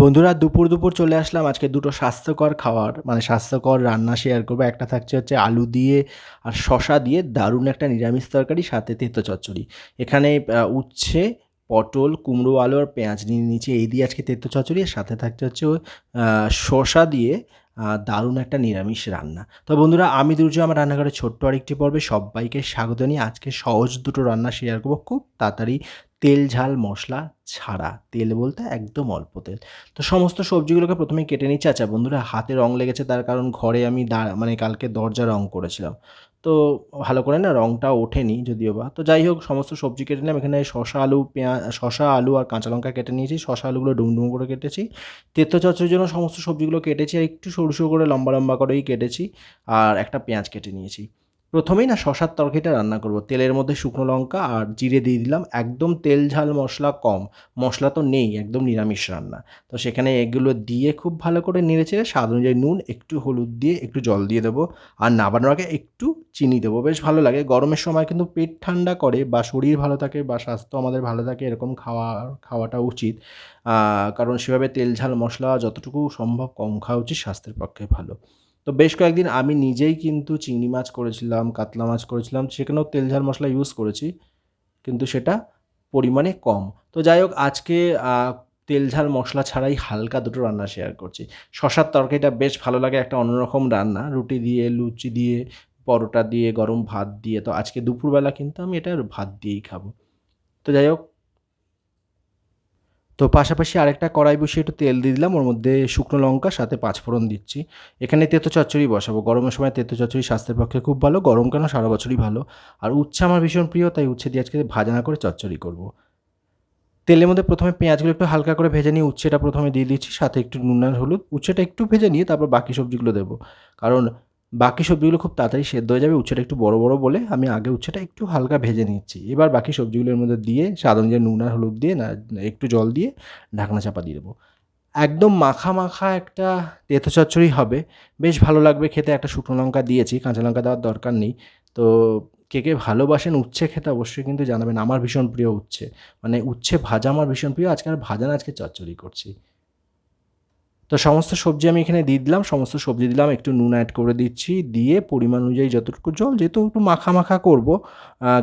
বন্ধুরা, দুপুর দুপুর চলে আসলাম। আজকে দুটো স্বাস্থ্যকর খাওয়ার মানে স্বাস্থ্যকর রান্না শেয়ার করব। একটা থাকছে হচ্ছে আলু দিয়ে আর শশা দিয়ে দারুণ একটা নিরামিষ তরকারি, সাথে তেতো চচ্চড়ি। এখানে উচ্ছে পটল, কুমড়ো, আলু আর পেঁয়াজ নিয়ে নিচে এই দিয়ে আজকে তেতো চচ্চড়ি আর সাথে থাকছে হচ্ছে শশা দিয়ে দারুণ একটা নিরামিষ রান্না। তো বন্ধুরা, আমি দুর্জয় আমার রান্নাঘরের ছোট্ট আরেকটি পর্বে সবাইকে স্বাগত নিয়ে আজকে সহজ দুটো রান্না শেয়ার করব খুব তাড়াতাড়ি। তেল, ঝাল, মশলা ছাড়া, তেল বলতে একদম অল্প তেল। তো সমস্ত সবজিগুলোকে প্রথমে কেটে নিচ্ছি। আচ্ছা বন্ধুরা, হাতে রং লেগেছে, তার কারণ ঘরে আমি দা মানে কালকে দরজা রং করেছিলাম। তো ভালো করে না রঙটা ওঠেনি যদিও বা। তো যাই হোক, সমস্ত সবজি কেটে নিলাম। এখানে শশা আলু পেঁয়াজ শশা আলু আর কাঁচা লঙ্কা কেটে নিয়েছি। শশা আলুগুলো ডুমডুম করে কেটেছি। তেতো চচ্চড়ির জন্য সমস্ত সবজিগুলো কেটেছি। আর একটু সরু সরু করে লম্বা লম্বা করেই কেটেছি। আর একটা পেঁয়াজ কেটে নিয়েছি। প্রথমেই না শশার তরকারিটা রান্না করব। তেলের মধ্যে শুকনো লঙ্কা আর জিরে দিয়ে দিলাম একদম তেল ঝাল মশলা কম। মশলা তো নেই, একদম নিরামিষ রান্না। তো সেখানে এগুলো দিয়ে খুব ভালো করে নেড়েচেড়ে স্বাদ অনুযায়ী নুন, একটু হলুদ দিয়ে একটু জল দিয়ে দেবো। আর নাবানোর আগে একটু চিনি দেবো। বেশ ভালো লাগে। গরমের সময় কিন্তু পেট ঠান্ডা করে বা শরীর ভালো থাকে বা স্বাস্থ্য আমাদের ভালো থাকে এরকম খাওয়া, খাওয়াটা উচিত। কারণ সেভাবে তেল ঝাল মশলা যতটুকু সম্ভব কম খাওয়া উচিত স্বাস্থ্যের পক্ষে ভালো। তো বেশ কয়েকদিন আমি নিজেই কিন্তু চিংড়ি মাছ করেছিলাম, কাতলা মাছ করেছিলাম, সেখানেও তেল ঝাল মশলা ইউজ করেছি, কিন্তু সেটা পরিমাণে কম। তো যাই হোক, আজকে তেল ঝাল মশলা ছাড়াই হালকা দুটো রান্না শেয়ার করছি। শশার তরকারিটা বেশ ভালো লাগে, একটা অন্যরকম রান্না, রুটি দিয়ে, লুচি দিয়ে, পরোটা দিয়ে, গরম ভাত দিয়ে। তো আজকে দুপুরবেলা কিন্তু আমি এটা ভাত দিয়েই খাব। তো যাই হোক তো পাশাপাশি আরেকটা কড়াই বসিয়ে একটু তেল দিয়ে দিলাম, ওর মধ্যে শুকনো লঙ্কা, সাথে পাঁচফোড়ন দিচ্ছি। এখানে তেতো চচ্চড়ি বসাবো। গরমের সময় তেতো চচ্চড়ি স্বাস্থ্যের পক্ষে খুব ভালো, গরম কেন সারা বছরই ভালো। আর উচ্ছে আমার ভীষণ প্রিয়, তাই উচ্ছে দিয়ে আজকে ভাজা না করে চচ্চড়ি করব। তেলের মধ্যে প্রথমে পেঁয়াজগুলো একটু হালকা করে ভেজে নিয়ে উচ্ছেটা প্রথমে দিয়ে দিচ্ছি, সাথে একটু নুন আর হলুদ। উচ্ছেটা একটু ভেজে নিয়ে তারপর বাকি সবজিগুলো দেবো। কারণ বাকি সবজিগুলো খুব তাড়াতাড়ি সেদ্ধ হয়ে যাবে, উচ্ছেটা একটু বড় বড় বলে আমি আগে উচ্ছেটা একটু হালকা ভেজে নিচ্ছি। এবার বাকি সবজিগুলোর মধ্যে দিয়ে স্বাদ অনুযায়ী নুন আর হলুদ দিয়ে না, একটু জল দিয়ে ঢাকনা চাপা দিয়ে দেবো। একদম মাখা মাখা একটা তেতো চচ্চড়ি হবে। বেশ ভালো লাগবে খেতে, একটা শুকনো লঙ্কা দিয়েছি, কাঁচা লঙ্কা দেওয়ার দরকার নেই। তো কে কে ভালোবাসেন উচ্ছে খেতে অবশ্যই কিন্তু জানাবেন, আমার ভীষণ প্রিয় উচ্ছে। মানে উচ্ছে ভাজা আমার ভীষণ প্রিয়, আজকে আর ভাজা না, আজকে চচ্চড়ি করছি। তো সমস্ত সবজি আমি এখানে দিয়ে দিলাম, সমস্ত সবজি দিলাম, একটু নুন অ্যাড করে দিচ্ছি, দিয়ে পরিমাণ অনুযায়ী যতটুকু জল, যেহেতু একটু মাখা মাখা করব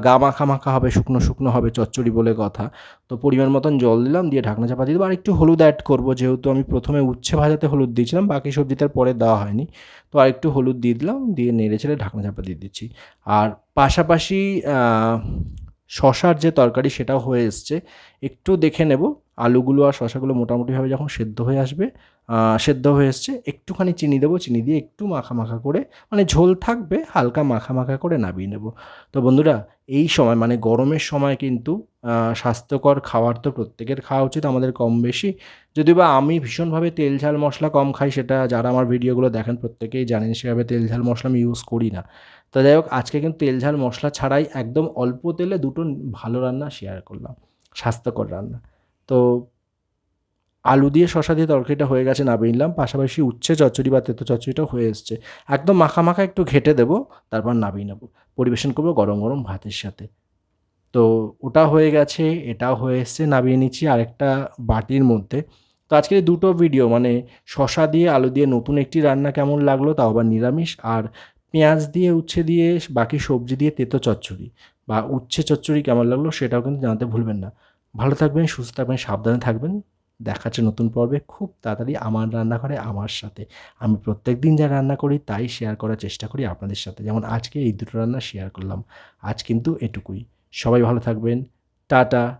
গা মাখা মাখা হবে, শুকনো শুকনো হবে, চচ্চড়ি বলে কথা, তো পরিমাণ মতন জল দিলাম, দিয়ে ঢাকনা চাপা দিয়ে দেবো, আর একটু হলুদ অ্যাড করব, যেহেতু আমি প্রথমে উচ্ছে ভাজাতে হলুদ দিয়েছিলাম, বাকি সবজি তার পরে দেওয়া হয়নি, তো আর একটু হলুদ দিয়ে দিলাম, দিয়ে নেড়ে ছেড়ে ঢাকনা চাপা দিয়ে দিচ্ছি, আর পাশাপাশি শশার যে তরকারি সেটাও হয়ে এসছে, একটু দেখে নেব আলুগুলো আর শশাগুলো মোটামুটিভাবে যখন সেদ্ধ হয়ে আসবে সেদ্ধ হয়ে এসছে, একটুখানি চিনি দেবো, চিনি দিয়ে একটু মাখা মাখা করে মানে ঝোল থাকবে, হালকা মাখা মাখা করে নামিয়ে নেব। তো বন্ধুরা, এই সময় মানে গরমের সময় কিন্তু স্বাস্থ্যকর খাবার তো প্রত্যেকের খাওয়া উচিত, আমাদের কম বেশি। যদিও বা আমি ভীষণভাবে তেল ঝাল মশলা কম খাই, সেটা যারা আমার ভিডিওগুলো দেখেন প্রত্যেকেই জানেন, সেভাবে তেল ঝাল মশলা আমি ইউজ করি না। তো যাই হোক, আজকে কিন্তু তেল ঝাল মশলা ছাড়াই একদম অল্প তেলে দুটো ভালো রান্না শেয়ার করলাম, স্বাস্থ্যকর রান্না। তো আলু দিয়ে শশা দিয়ে তরকারিটা হয়ে গেছে নামিয়ে নিলাম। পাশাপাশি উচ্ছে, চচ্চড়ি বা তেতো চচ্চড়িটাও হয়ে এসছে। একদম মাখা মাখা একটু ঘেটে দেবো, তারপর নামিয়ে নেব। পরিবেশন করব গরম গরম ভাতের সাথে। তো ওটা হয়ে গেছে, এটাও হয়ে এসছে, নামিয়ে নিচ্ছি আরেকটা বাটির মধ্যে। তো আজকে এই দুটো ভিডিও মানে শশা দিয়ে, আলু দিয়ে নতুন একটি রান্না কেমন লাগল তাও আবার নিরামিষ, আর পেঁয়াজ দিয়ে, উচ্ছে দিয়ে, বাকি সবজি দিয়ে তেতো চচ্চড়ি বা উচ্ছে চচ্চড়ি কেমন লাগল সেটাও কিন্তু জানাতে ভুলবেন না। ভালো থাকবেন, সুস্থ থাকবেন, সাবধানে থাকবেন। দেখাচ্ছে নতুন পর্বে খুব তাড়াতাড়ি আমার রান্নাঘরে, আমার সাথে। আমি প্রত্যেক দিন যা রান্না করি তাই শেয়ার করার চেষ্টা করি আপনাদের সাথে। যেমন আজকে এই দুটো রান্না শেয়ার করলাম। আজ কিন্তু এটুকুই। সবাই ভালো থাকবেন। টাটা।